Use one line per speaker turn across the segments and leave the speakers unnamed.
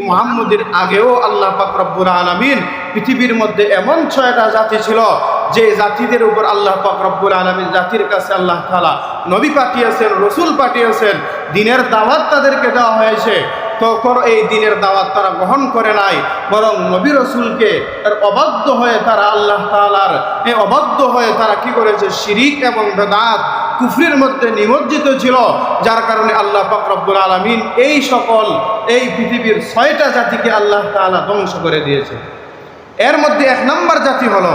মুহাম্মদের আগেও আল্লাহ পাকরব্বুর আলমিন পৃথিবীর মধ্যে এমন ছয়টা জাতি ছিল যে জাতিদের উপর আল্লাহ পাকরব্বুর আলামিন জাতির কাছে আল্লাহ তালা নবী পাঠিয়েছেন, রসুল পাঠিয়েছেন, দিনের দাওয়াত তাদেরকে দেওয়া হয়েছে। তখন এই দিনের দাওয়াত তারা গ্রহণ করে নাই, বরং নবী রসুলকে এর অবাধ্য হয়ে তারা আল্লাহ তাআলার এই অবাধ্য হয়ে তারা কি করেছে? শিরিক এবং বেদাত কুফরির মধ্যে নিমজ্জিত ছিল, যার কারণে আল্লাহ পাক রব্বুল আলামিন এই সকল, এই পৃথিবীর ছয়টা জাতিকে আল্লাহ তাআলা ধ্বংস করে দিয়েছে। এর মধ্যে এক নম্বর জাতি হলো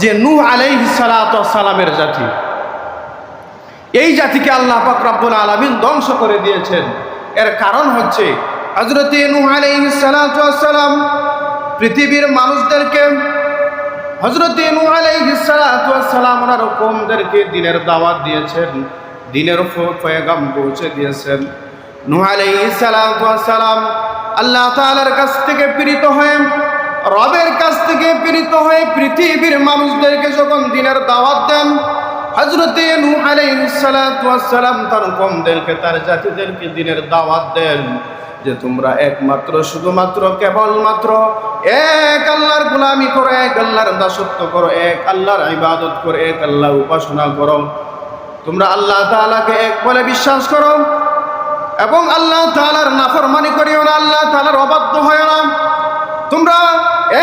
যে আলাইহিস সালাতু সালামের জাতি। এই জাতিকে আল্লাহ পাক রব্বুল আলামিন ধ্বংস করে দিয়েছেন। এর কারণ হচ্ছে হযরত নূহ পৃথিবীর মানুষদেরকে হজরত নূহ ওনার কওমদেরকে দিনের দাওয়াত দিয়েছেন, দিনের পয়গাম পৌঁছে দিয়েছেন। নূহ আলাইহিস সালাতু ওয়াস সালাম আল্লাহ তাআলার কাছ থেকে পীড়িত হয়ে, রবের কাছ থেকে পীড়িত হয়ে পৃথিবীর মানুষদেরকে যখন দিনের দাওয়াত দেন হজরত নূহ তার কওমদেরকে তার জাতিদেরকে দিনের দাওয়াত দেন। যে তোমরা একমাত্র, শুধুমাত্র, কেবলমাত্র এক আল্লাহর গোলামি করো, এক আল্লাহর দাসত্ব করো, এক আল্লাহর ইবাদত করো, এক আল্লাহ উপাসনা করো। তোমরা আল্লাহ তাআলাকে এক বলে বিশ্বাস করো এবং আল্লাহ তাআলার নাফরমানি করিও না, আল্লাহ তাআলার অবাধ্য হয় না। তোমরা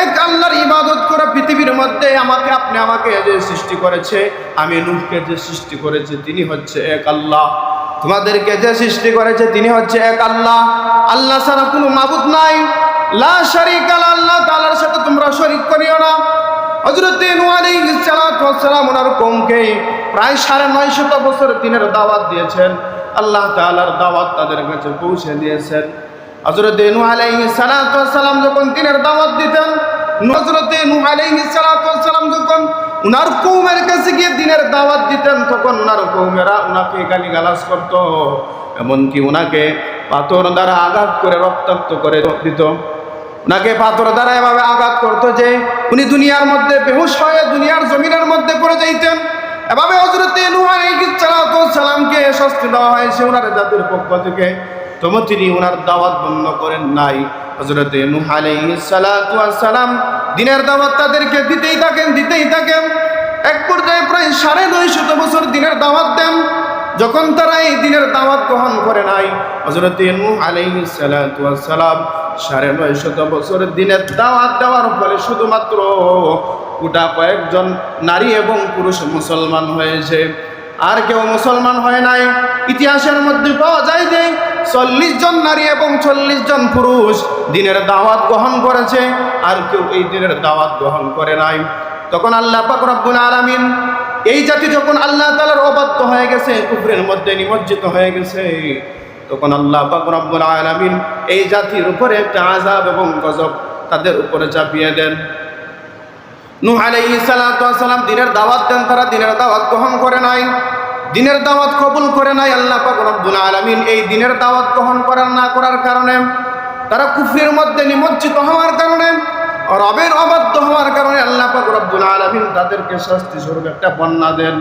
এক আল্লাহর ইবাদত করে, পৃথিবীর মধ্যে আমাকে, আপনি আমাকে যে সৃষ্টি করেছে, আমি নূহকে যে সৃষ্টি করেছে, তিনি হচ্ছে এক আল্লাহ। তোমাদেরকে যে সৃষ্টি করেছে তিনি হচ্ছে এক আল্লাহ। আল্লাহ ছাড়া কোনো মাবুদ নাই। লা শারিক আল্লাহ তাআলার সাথে তোমরা শরীক করিও না। হযরত নূহ আলাইহিস সালাম ওনার কওমকে প্রায় সাড়ে নয় শত বছর দিনের দাওয়াত দিয়েছেন। আল্লাহ তাআলার দাওয়াত তাদের কাছে পৌঁছে দিয়েছেন। হযরত নূহ আলাইহিস সালাম যখন দিনের দাওয়াত দিতেন, হযরত নূহ আলাইহিস সালাতু ওয়াস সালাম যখন উনার কৌমের কাছে গিয়ে দিনের দাওয়াত দিতেন, তখন উনার কৌমেরা উনাকে গালিগালাজ করত। এমনকি উনাকে পাথর দ্বারা আঘাত করে, রক্তাক্ত করে দিত। উনাকে পাথর দ্বারা এভাবে আঘাত করতো যে, উনি দুনিয়ার মধ্যে বেহুশ হয়ে দুনিয়ার জমিনের মধ্যে পড়ে যাইতেন। এভাবে হজরত সালামকে শাস্তি দেওয়া হয়েছে ওনার জাতির পক্ষ থেকে। তবু তিনি ওনার দাওয়াত বন্ধ করেন নাই। হজরত নুহ সালাম দিনের দাওয়াত তাদেরকে দিতেই থাকেন দিতেই থাকেন। এক পর্যায়ে প্রায় সাড়ে নয় শত বছর দিনের দাওয়াত দেন। যখন তারা এই দিনের দাওয়াত গ্রহণ করে নাই হজরত সালাম সাড়ে নয় শত বছর দিনের দাওয়াত দেওয়ার ফলে শুধুমাত্র গোটা কয়েকজন নারী এবং পুরুষ মুসলমান হয়েছে। আর কেউ মুসলমান হয় নাই। ইতিহাসের মধ্যে পাওয়া যায় যে চল্লিশ জন নারী এবং চল্লিশ জন পুরুষ দিনের দাওয়াত গ্রহণ করেছে, আর কেউ এই দিনের দাওয়াত গ্রহণ করে নাই। তখন আল্লাহ পাক রব্বুল আলামিন এই জাতি যখন আল্লাহ তাআলার অবাধ্য হয়ে গেছে, কুফরের মধ্যে নিমজ্জিত হয়ে গেছে, তখন আল্লাহ পাক রব্বুল আলামিন এই জাতির উপরে একটা আযাব এবং গজব তাদের উপরে চাপিয়ে দেন। নূহ ওয়াস সালাম দিনের দাওয়াত দেন, তারা দিনের দাওয়াত গ্রহণ করে নাই। দিনের দাওয়াত কবুল করে নাই আল্লাহ পাক রব্বুল আলামিন। এই দিনের দাওয়াত গ্রহণ করার না করার কারণে, তারা কুফরের মধ্যে নিমজ্জিত হওয়ার কারণে, রবের অবাধ্য হওয়ার কারণে আল্লাহ পাক রব্বুল আলামিন তাদেরকে শাস্তি স্বরূপ একটা বন্যা দেন।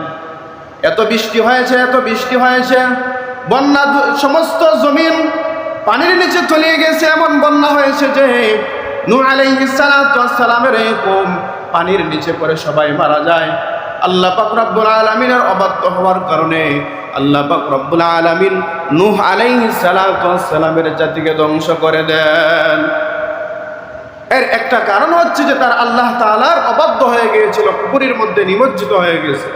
এত বৃষ্টি হয়েছে, এত বৃষ্টি হয়েছে। বন্যা সমস্ত জমিন পানির নিচে তলিয়ে গেছে, এমন বন্যা হয়েছে যে নূহ আলাইহিস সালামের এই পানির নিচে পরে সবাই মারা যায়। আল্লাহ পাক রব্বুল আলামিনের অবাধ্য হওয়ার কারণে আল্লাহ পাক রব্বুল আলামিন নূহ ওয়াস সালামের জাতিকে ধ্বংস করে দেন। এর একটা কারণ হচ্ছে যে তার আল্লাহ তালার অবাধ্য হয়ে গিয়েছিল, পুকুরের মধ্যে নিমজ্জিত হয়ে গেছে